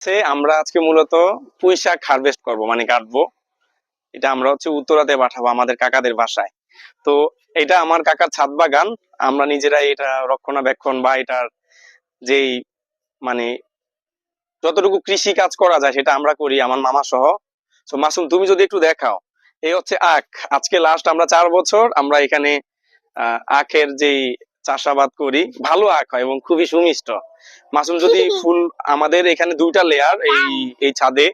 হচ্ছে আমরা আজকে মূলত পুঁই শাক হারভেস্ট করব মানে কাটবো। এটা আমরা হচ্ছে উত্তরাতে পাঠাবো আমাদের কাকাদের বাসায়। তো এটা আমার কাকার ছাদ বাগান, আমরা নিজেরাই এটা রক্ষণাবেক্ষণ বা এটার যেই মানে যতটুকু কৃষি কাজ করা যায় সেটা আমরা করি, আমার মামা সহ। তো মাসুম, তুমি যদি একটু দেখাও, এই হচ্ছে আখ। আজকে লাস্ট আমরা চার বছর আমরা এখানে আখের যেই চাষাবাদ করি ভালো আখ হয় এবং খুবই সুমিষ্ট। মাসুম যদি ফুল আমাদের এখানে দুইটা লেয়ার এই এই ছাদে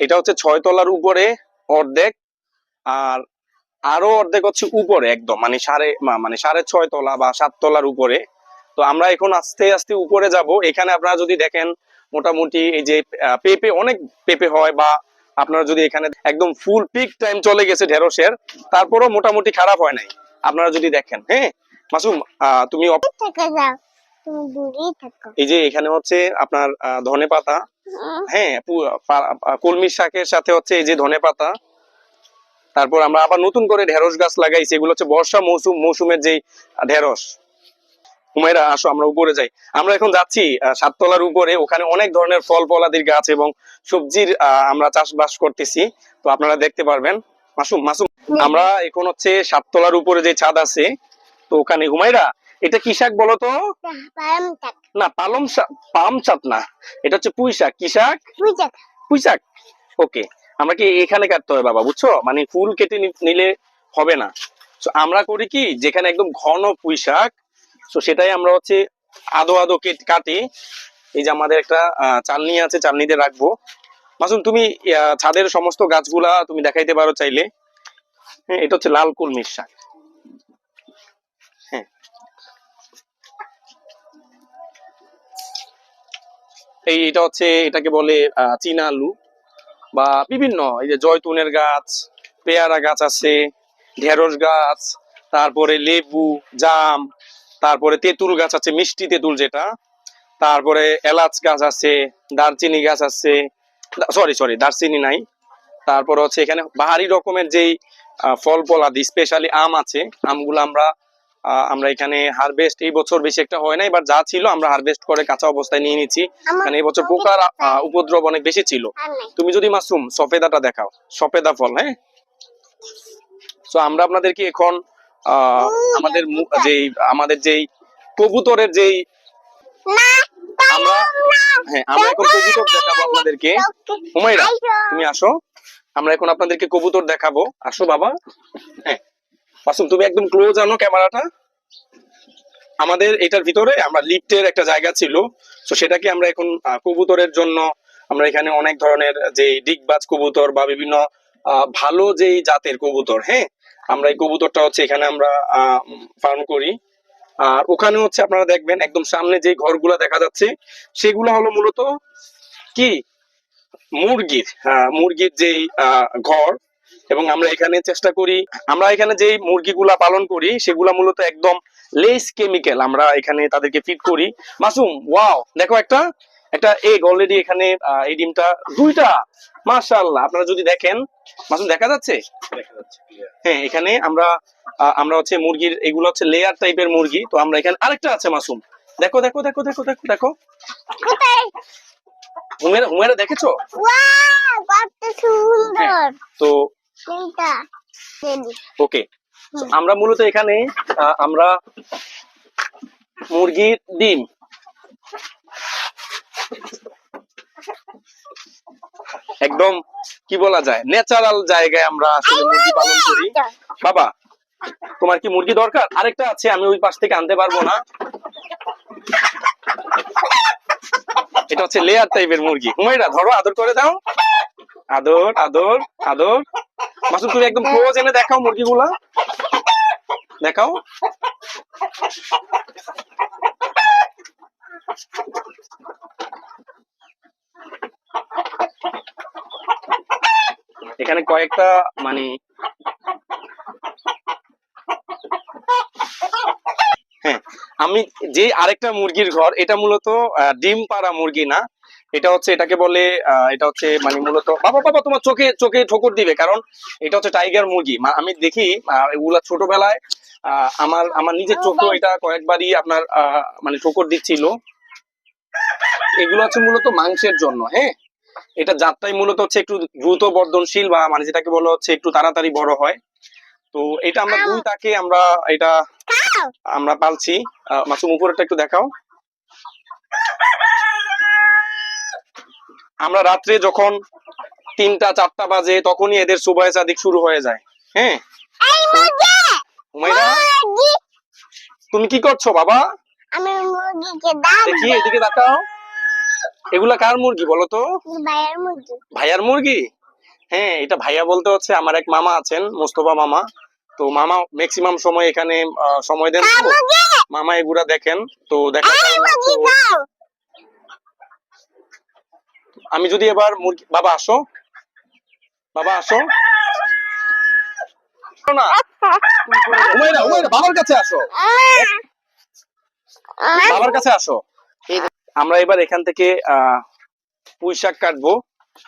এটা হচ্ছে ছয় তলার উপরে অর্ধেক আর আরও অর্ধেক হচ্ছে উপরে একদম মানে সাড়ে মানে সাড়ে ছয় তলা বা সাত তলার উপরে। তো আমরা এখন আস্তে আস্তে উপরে যাব। এখানে আপনারা যদি দেখেন মোটামুটি এই যে পেঁপে অনেক পেঁপে হয় বা আপনারা যদি এখানে একদম ফুল পিক টাইম চলে গেছে ঢেঁড়সের তারপরও মোটামুটি খারাপ হয় নাই। আপনারা যদি দেখেন হ্যাঁ? মাসুম তুমি থেকে যাও। তুমি দূরেই থাকো। এই যে এখানে হচ্ছে আপনার ধনে পাতা। হ্যাঁ পু- পা- পা- কলমি শাকের সাথে হচ্ছে এই যে ধনে পাতা। তারপর আমরা আবার নতুন করে ঢেঁড়স গাছ লাগাইছি। এগুলো হচ্ছে বর্ষা মৌসুম মৌসুমের যেই ঢেঁড়স। হুমায়রা আসো আমরা উপরে যাই। আমরা এখন যাচ্ছি সাততলার উপরে। ওখানে অনেক ধরনের ফল ফলাদির গাছ এবং সবজির আমরা চাষবাস করতেছি। তো আপনারা দেখতে পারবেন। মাসুম মাসুম আমরা এখন হচ্ছে সাততলার উপরে যে ছাদ আছে তো ওখানে হুমায়রা এটা কি শাক বলো তো? না পালং শাক পাম শাক না। এটা হচ্ছে পুঁই শাক। কি শাক? পুঁই শাক। ওকে আমরা কি এখানে কাটতে হবে বাবা বুঝছ? মানে ফুল কেটে নিলে হবে না। তো আমরা করি কি যেখানে একদম ঘন পুঁই শাক তো সেটাই আমরা হচ্ছে আদো আদো কেট- কাটি। এই যে আমাদের একটা চালনি আছে চালনিতে রাখব। মাসুম তুমি ছাদের সমস্ত গাছগুলা তুমি দেখাইতে পারো চাইলে। হ্যাঁ এটা হচ্ছে লাল কলমির শাক। এই এটা হচ্ছে এটাকে বলে চীনা আলু বা বিভিন্ন এই যে জয়তুনের গাছ পেয়ারা গাছ আছে ঢেঁড়স গাছ তারপরে লেবু জাম তারপরে তেঁতুল গাছ আছে মিষ্টি তেঁতুল যেটা তারপরে এলাচ গাছ আছে দারচিনি গাছ আছে সরি সরি দারচিনি নাই। তারপর হচ্ছে এখানে বাহারি রকমের যেই আহ, ফল ফলাদি স্পেশালি আম আছে আমগুলো আমরা আমরা এখানে হারভেস্ট এই বছর বেশি একটা হয় না এবার যা ছিল আমরা হারভেস্ট করে কাঁচা অবস্থায় নিয়ে নিচ্ছি মানে এই বছর পোকার উপদ্রব অনেক বেশি ছিল। তুমি যদি মাশরুম সফেদাটা দেখাও সফেদা ফল হ্যাঁ? তো আমরা আপনাদেরকে এখন আহ, আমাদের যেই আমাদের যেই কবুতরের যেই আমরা হ্যাঁ আমরা এখন কবুতর দেখাবো আপনাদেরকে। তুমি আসো। আমরা এখন আপনাদেরকে কবুতর দেখাবো। আসো বাবা। হ্যাঁ। মাসুম তুমি একদম ক্লোজ আনো ক্যামেরাটা। আমাদের এটার ভিতরে আমরা লিফটের একটা জায়গা ছিল। তো সেটাকে আমরা এখন কবুতরের জন্য আমরা এখানে অনেক ধরনের যে ডিগবাজ কবুতর বা বিভিন্ন ভালো যেই জাতের কবুতর হ্যাঁ? আমরা এই কবুতরটা হচ্ছে এখানে আমরা ফার্ম করি। আর ওখানে হচ্ছে আপনারা দেখবেন একদম সামনে যে ঘরগুলা দেখা যাচ্ছে সেগুলো হলো মূলত কি? মুরগির আহ, মুরগির যেই ঘর এবং আমরা এখানে চেষ্টা করি আমরা এখানে যেই মুরগিগুলা পালন করি সেগুলা মূলত একদম লেস কেমিক্যাল আমরা এখানে তাদেরকে ফিট করি। মাসুম ওয়াও দেখো একটা একটা এগ অলরেডি এখানে আহ, এই ডিমটা দুইটা মাশাআল্লাহ আপনারা যদি দেখেন মাসুম দেখা যাচ্ছে? হ্যাঁ এখানে আমরা আমরা হচ্ছে মুরগির এগুলো হচ্ছে লেয়ার টাইপের মুরগি তো আমরা এখানে আরেকটা আছে মাসুম। দেখো দেখো দেখো দেখো দেখো দেখো। হুমেরা হুমেরা দেখেছ? ওয়াও কত সুন্দর। তো ওকে আমরা মূলত এখানে আমরা মুরগির ডিম। একদম কি বলা যায়? ন্যাচারাল জায়গায় আমরা আসলে মুরগি পালন করি। বাবা তোমার কি মুরগি দরকার? আরেকটা আছে আমি ওই পাশ থেকে আনতে পারব না। এটা হচ্ছে লেয়ার টাইপের মুরগি। হুমাইরা ধরো আদর করে দাও। আদর আদর আদর। মাসুদ, তুমি একদম ক্লোজ এনে দেখাও মুরগিগুলা। দেখাও। এখানে কয়েকটা মানে হ্যাঁ আমি যে আরেকটা মুরগির ঘর, এটা মূলত ডিম পাড়া মুরগি না এটা হচ্ছে এটাকে বলে আহ, এটা হচ্ছে মানে মূলত বাবা বাবা তোমার চোখে চোখে ঠোকর দিবে কারণ এটা হচ্ছে টাইগার মুরগি। আমি দেখি এগুলা ছোটবেলায় আহ, আমার আমার নিজের চোখেও এটা কয়েকবারই আপনার মানে ঠোকর দিচ্ছিল। এগুলো হচ্ছে মূলত মাংসের জন্য হ্যাঁ? এটা জাতটাই মূলত হচ্ছে একটু দ্রুত বর্ধনশীল বা মানে যেটাকে বলা হচ্ছে একটু তাড়াতাড়ি বড় হয়। তো এটা আমরা দুই তাকে আমরা এটা আমরা পালছি। আহ, মাসুম উপরেরটা একটু দেখাও। আমরা রাত্রে যখন তিনটা চারটা বাজে তখনই এদের সুবাহ চাদিক শুরু হয়ে যায়। হ্যাঁ? তুমি কি করছ বাবা? আমি মুরগিকে দাম দেখি এদিকে তাকাও। এগুলা কার মুরগি বলো তো? বাইরের মুরগি। ভাইয়ার মুরগি? হ্যাঁ এটা ভাইয়া বলতে হচ্ছে আমার এক মামা আছেন মোস্তফা মামা। তো মামা ম্যাক্সিমাম সময় এখানে সময় দেন। মামা এগুলা দেখেন তো দেখার কারণে মুরগি তো খাও আমি যদি এবার বাবা, আসো। বাবা, আসো। বাবার কাছে আসো। আমরা এবার এখান থেকে পুঁই কাটবো।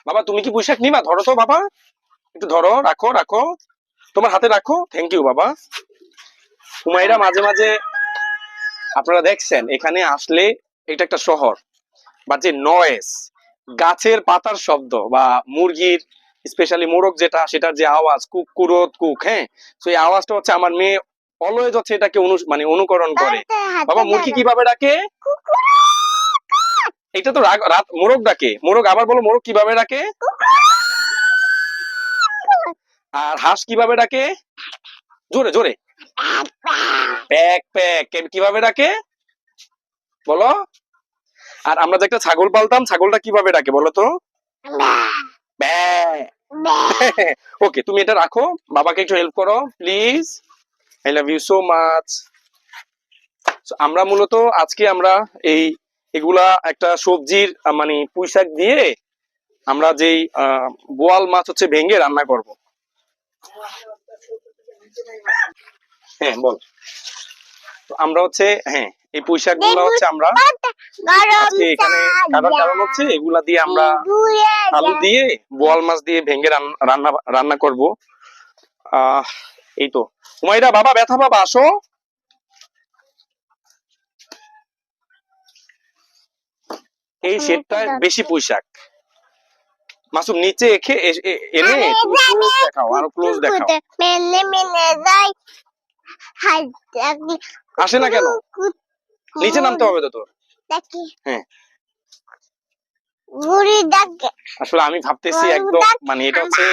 বাবা, তুমি কি পুঁই শাক নিবা? ধরো তো, বাবা। একটু ধরো, রাখো রাখো। তোমার হাতে রাখো। থ্যাংক ইউ বাবা। হুমাইরা মাঝে মাঝে, আপনারা দেখছেন, এখানে আসলে এটা একটা শহর, বা যে নয়েস গাছের পাতার শব্দ বা মুরগির স্পেশালি মোরগ যেটা সেটার যে আওয়াজ কুক কুরত কুক হ্যাঁ? তো এই আওয়াজটা হচ্ছে আমার মেয়ে অলওয়েজ হচ্ছে এটাকে অনু মানে অনুকরণ করে। বাবা মুরগি কীভাবে ডাকে? এটা তো রাগ- রাত মোরগ ডাকে। মোরগ আবার বলো মোরগ কীভাবে ডাকে? আর হাঁস কীভাবে ডাকে? জোরে জোরে। প্যাক প্যাক কীভাবে ডাকে? বলো। আর আমরা যে একটা ছাগল পালতাম ছাগলটা কীভাবে ডাকে বলো তো? ওকে তুমি এটা রাখো বাবাকে একটু হেল্প করো please I love you so much আমরা মূলত আজকে আমরা এই এগুলা একটা সবজির মানে পুঁই শাক দিয়ে আমরা যেই বোয়াল মাছ হচ্ছে ভেঙে রান্না করব। হ্যাঁ বল। তো আমরা হচ্ছে হ্যাঁ এই পুঁই শাকগুলা হচ্ছে আমরা আজকে এখানে কাটার কারণ হচ্ছে এগুলা দিয়ে আমরা আলু দিয়ে। বোয়াল মাছ দিয়ে ভেঙে রান্না রান্না করব। আহ এই তো। হুমাইরা বাবা ব্যথা বাবা আসো। এই শেডটায় বেশি পুঁইশাক মাসুম নিচে এখে এনে। দেখাও আরও ক্লোজ দেখাও। যাই। আসে না কেন? নিচে নামতে হবে তো তোর? দেখি। হ্যাঁ। আসলে আমি ভাবতেছি একদম মানে এটা হচ্ছে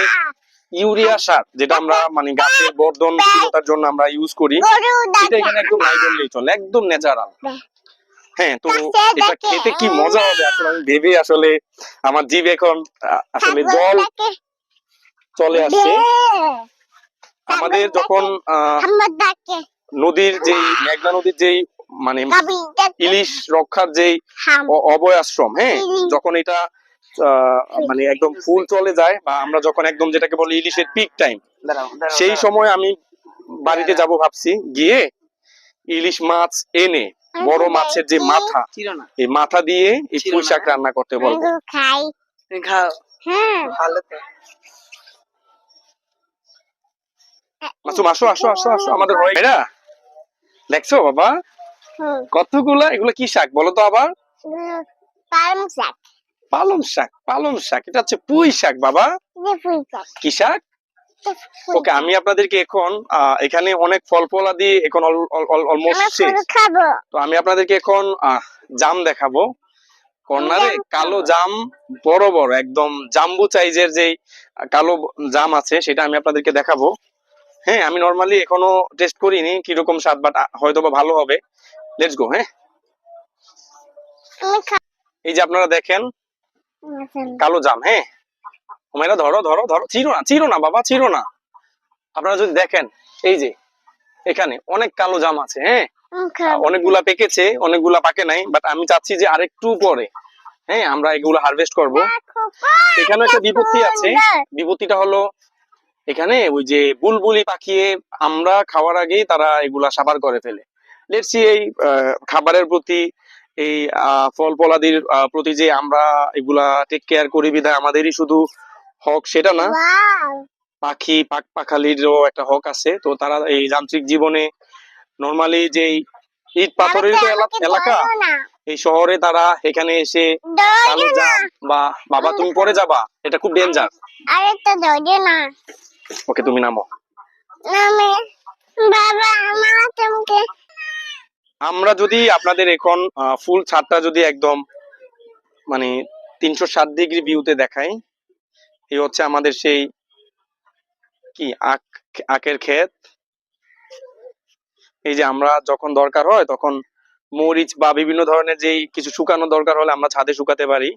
ইউরিয়া সার যেটা আমরা মানে গাছের বর্ধনশীলতার জন্য আমরা ইউজ করি। এটা এখানে একদম নাই বললেই চলে একদম ন্যাচারাল হ্যাঁ তো এটা খেতে কি মজা হবে? আসলে আমি ভেবে আসলে আমার জিভ এখন আসলে জল চলে আসছে। আমাদের যখন নদীর যেই মেঘনা নদীর যেই মানে ইলিশ রক্ষার যেই হাম। অ- অভয় আশ্রম হ্যাঁ যখন এটা মানে একদম ফুল চলে যায় বা আমরা যখন একদম যেটাকে বলি ইলিশের পিক টাইম সেই সময় আমি বাড়িতে যাব ভাবছি গিয়ে ইলিশ মাছ এনে বড় মাছের যে মাথা এই মাথা দিয়ে এই পুঁই শাক রান্না করতে বলব। খাই। হ্যাঁ। ভালো তো। মাসুম আসো আসো আসো আসো আমাদের হয়ে। এরা দেখছ বাবা। কতগুলা? এগুলো কি শাক? বলো তো আবার। পালং শাক। পালং শাক পালং শাক। এটা হচ্ছে পুঁই শাক বাবা। ফুল কি শাক? ওকে আমি আপনাদেরকে এখন এখানে অনেক ফল ফলাদি এখন অলমোস্ট শেষ। তো আমি আপনাদেরকে এখন জাম দেখাবো। কর্নারে কালো জাম বড় বড় একদম জাম্বু সাইজের যে কালো জাম আছে সেটা আমি আপনাদেরকে দেখাবো। হ্যাঁ আমি নর্মালি এখনও টেস্ট করিনি কীরকম স্বাদ বাট হয়তো বা ভালো হবে। লেটস গো হ্যাঁ? এই যে আপনারা দেখেন কালো জাম হ্যাঁ? তোমরা ধরো ধরো ধরো চিরো না চিরো না বাবা চিরো না। আপনারা যদি দেখেন এই যে এখানে অনেক কালো জাম আছে হ্যাঁ? অনেকগুলা পেকেছে অনেকগুলা পাকে নাই বাট আমি চাচ্ছি যে আরেকটু পরে হ্যাঁ? আমরা এগুলো হারভেস্ট করব। এখানে একটা বিপত্তি আছে। বিপত্তিটা হলো এখানে ওই যে বুলবুলি পাখিয়ে আমরা খাওয়ার আগেই তারা এগুলা সাবার করে ফেলে। লেটসি এই খাবারের প্রতি এই ফল ফলাদির প্রতি যে আমরা এগুলা টেক কেয়ার করি বিধায় আমাদেরই শুধু হক সেটা না। পাখি পাক পাখালিরও একটা হক আছে। তো তারা এই যান্ত্রিক জীবনে নর্মালি যেই ইট পাথরের তো এলাকা এই শহরে তারা এখানে এসে কালো জাম বা বাবা তুমি পরে যাবা এটা খুব ডেঞ্জার না। ওকে তুমি নামো। নামে। বাবা আমার তোমাকে আমরা যদি আপনাদের এখন ফুল ছাদটা যদি একদম মানে তিনশো সাত ডিগ্রি ভিউতে দেখাই, এই হচ্ছে আমাদের সেই, কি, আখ, আখের ক্ষেত। এই যে আমরা যখন দরকার হয়, তখন মরিচ বা বিভিন্ন ধরনের যেই কিছু শুকানো দরকার হলে আমরা ছাদে শুকাতে পারি।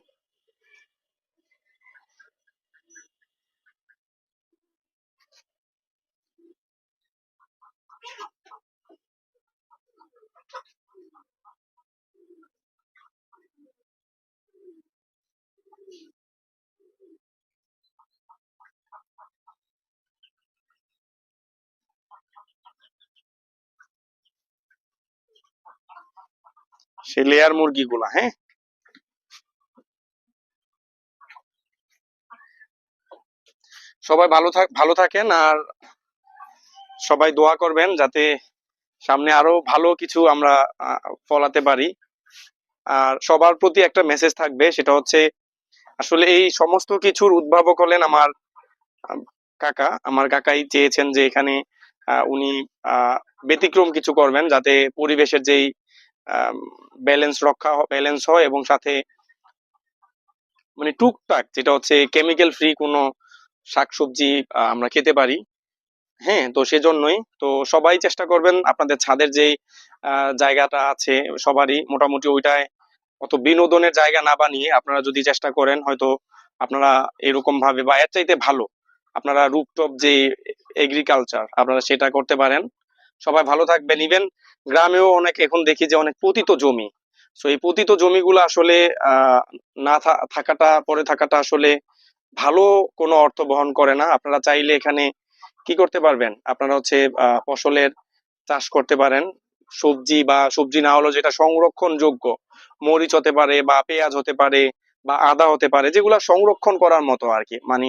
সেই লেয়ার মুরগিগুলা হ্যাঁ? সবাই ভালো থাক ভালো থাকেন আর সবাই দোয়া করবেন যাতে সামনে আরও ভালো কিছু আমরা ফলাতে পারি। আর সবার প্রতি একটা মেসেজ থাকবে, সেটা হচ্ছে, আসলে এই সমস্ত কিছুর উদ্ভাবক হলেন আমার কাকা। আমার কাকাই চেয়েছেন যে এখানে উনি ব্যতিক্রম কিছু করবেন যাতে পরিবেশের যেই ব্যালেন্স রক্ষা ব্যালেন্স হয় এবং সাথে মানে টুকটাক, যেটা হচ্ছে কেমিক্যাল ফ্রি কোনো শাকসবজি আমরা খেতে পারি। হ্যাঁ তো সেজন্যই। তো সবাই চেষ্টা করবেন আপনাদের ছাদের যে জায়গাটা আছে, সবারই মোটামুটি ওইটায় অত বিনোদনের জায়গা না বানিয়ে আপনারা যদি চেষ্টা করেন, হয়তো আপনারা এরকম ভাবে বা এর চাইতে ভালো, আপনারা রুপটপ যে এগ্রিকালচার আপনারা সেটা করতে পারেন। সবাই ভালো থাকবেন। ইভেন গ্রামেও অনেক এখন দেখি যে অনেক পতিত জমি। সো এই পতিত জমিগুলো আসলে না থাকাটা, পরে থাকাটা আসলে ভালো কোনো অর্থ বহন করে না। আপনারা চাইলে এখানে কি করতে পারবেন? আপনারা হচ্ছে ফসলের চাষ করতে পারেন। সবজি বা সবজি না হলেও যেটা সংরক্ষণযোগ্য, মরিচ হতে পারে বা পেঁয়াজ হতে পারে বা আদা হতে পারে, যেগুলা সংরক্ষণ করার মতো আর কি মানে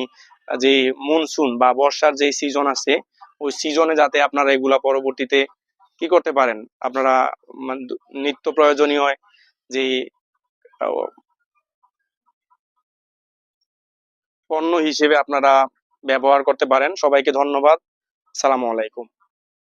যে মনসুন বা বর্ষার যে সিজন আছে, ওই সিজনে যাতে আপনারা এগুলা পরবর্তীতে কি করতে পারেন? আপনারা মানে নিত্য প্রয়োজনীয় যে পণ্য হিসেবে আপনারা ব্যবহার করতে পারেন। সবাইকে ধন্যবাদ। সালামু আলাইকুম।